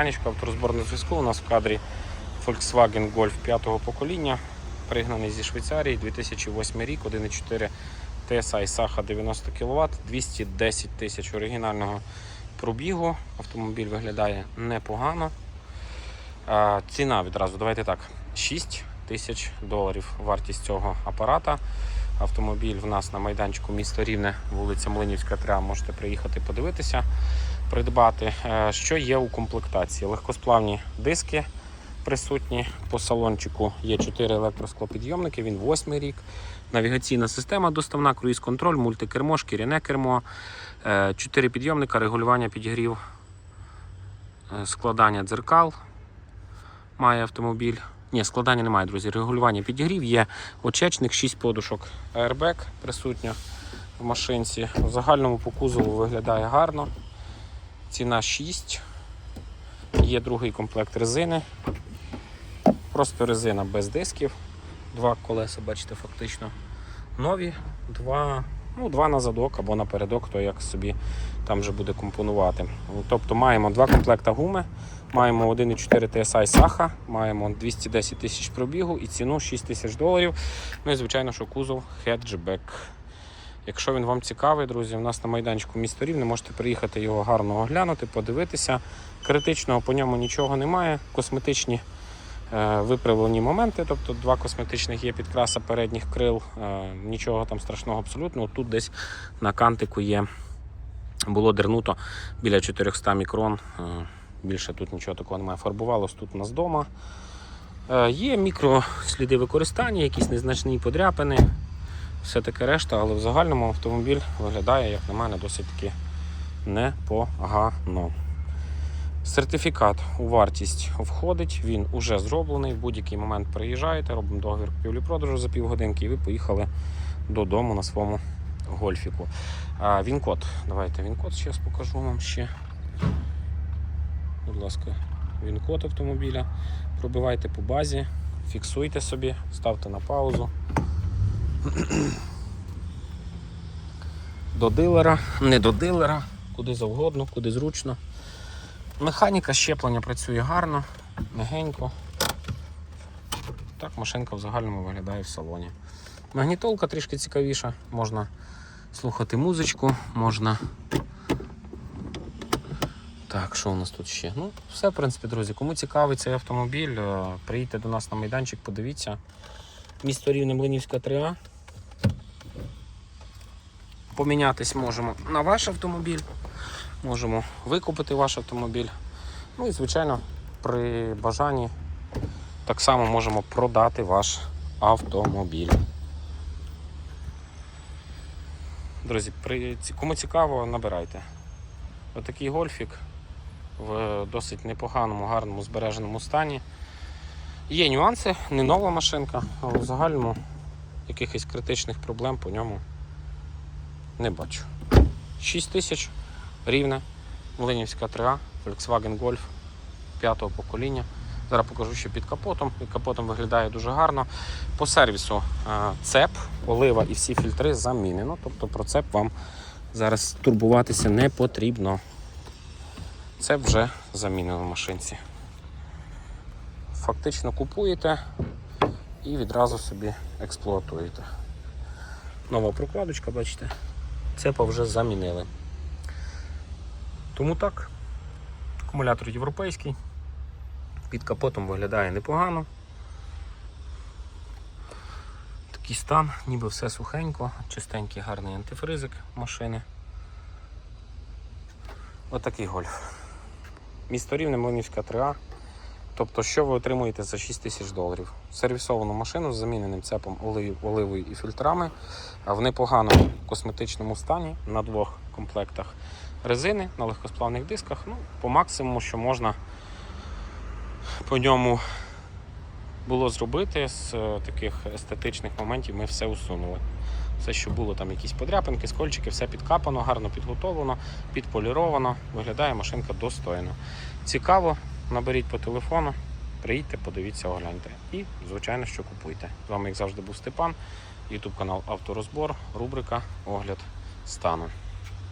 Авторозбор на зв'язку. У нас в кадрі Volkswagen Golf 5-го покоління, пригнаний зі Швейцарії, 2008 рік, 1,4 TSI Саха 90 кВт, 210 тисяч оригінального пробігу. Автомобіль виглядає непогано. Ціна відразу, давайте так, 6 тисяч доларів вартість цього апарата. Автомобіль в нас на майданчику місто Рівне, вулиця Млинівська, 3, можете приїхати подивитися придбати. Е, Що є у комплектації? Легкосплавні диски присутні. По салончику є 4 електросклопідйомники, він 8 рік. Навігаційна система доставна, круїз-контроль, мультикермо, шкіряне кермо, 4 підйомника, регулювання підігрів, е, складання дзеркал. Має автомобіль. Ні, складання немає, друзі. Регулювання підігрів, є очечник, 6 подушок airbag присутньо в машинці. В загальному по кузову виглядає гарно. Ціна 6. Є другий комплект резини. Просто резина без дисків. Два колеса, бачите, фактично нові, два, ну, два на задок або напередок, хто як собі там вже буде компонувати. Тобто маємо два комплекта гуми, маємо 1,4 TSI Саха, маємо 210 тисяч пробігу і ціну 6 тисяч доларів. Ну і звичайно, що кузов хеджбек. Якщо він вам цікавий, друзі, у нас на майданчику місто Рівне, можете приїхати його гарно оглянути, подивитися. Критичного по ньому нічого немає. Косметичні е, виправлені моменти, тобто два косметичних є підкраса передніх крил, е, нічого там страшного абсолютно. Тут десь на кантику є, було дернуто біля 400 мікрон. Е, більше тут нічого такого немає. Фарбувалось тут у нас вдома. Е, є мікросліди використання, якісь незначні подряпини все таке решта, але в загальному автомобіль виглядає, як на мене, досить таки непогано. Сертифікат у вартість входить, він уже зроблений. В будь-який момент приїжджаєте, робимо договір купівлі-продажу за півгодинки, і ви поїхали додому на своєму гольфіку. А, Він-код. Давайте він-код зараз покажу вам ще. Будь ласка, він-код автомобіля. Пробивайте по базі, фіксуйте собі, ставте на паузу. До дилера, не до дилера, куди завгодно, куди зручно. Механіка щеплення працює гарно, мягенько. Так машинка в загальному виглядає в салоні. Магнітолка трішки цікавіша, можна слухати музичку, можна. Так, що у нас тут ще? Ну, все, в принципі, друзі. Кому цікавий цей автомобіль, е, приїдьте до нас на майданчик, подивіться. Місто Рівне Млинівська 3А. Помінятись можемо на ваш автомобіль, можемо викупити ваш автомобіль. Ну і, звичайно, при бажанні так само можемо продати ваш автомобіль. Друзі, при... кому цікаво, набирайте. Отакий гольфік в досить непоганому, гарному збереженому стані. Є нюанси, не нова машинка, але в загальному якихось критичних проблем по ньому не бачу. 6 тисяч рівне, Млинівська 3А, Volkswagen Golf 5 покоління. Зараз покажу, що під капотом. Під капотом виглядає дуже гарно. По сервісу е, цеп, олива і всі фільтри замінено. Тобто про цеп вам зараз турбуватися не потрібно. Цеп вже замінено в машинці фактично купуєте і відразу собі експлуатуєте. Нова прокладочка, бачите, цепа вже замінили. Тому так, акумулятор європейський, під капотом виглядає непогано. Такий стан, ніби все сухенько, чистенький гарний антифризик машини. Отакий гольф. Місто Рівне, Млинівська 3А. Тобто, що ви отримуєте за 6 тисяч доларів? Сервісовану машину з заміненим цепом олив- оливою і фільтрами в непоганому косметичному стані на двох комплектах резини на легкосплавних дисках. Ну, по максимуму, що можна по ньому було зробити з е, таких естетичних моментів, ми все усунули. Все, що було, там якісь подряпинки, скольчики, все підкапано, гарно підготовлено, підполіровано. Виглядає машинка достойно. Цікаво, наберіть по телефону, приїдьте, подивіться, огляньте. І, звичайно, що купуйте. З вами, як завжди, був Степан, YouTube канал Авторозбор, рубрика Огляд стану.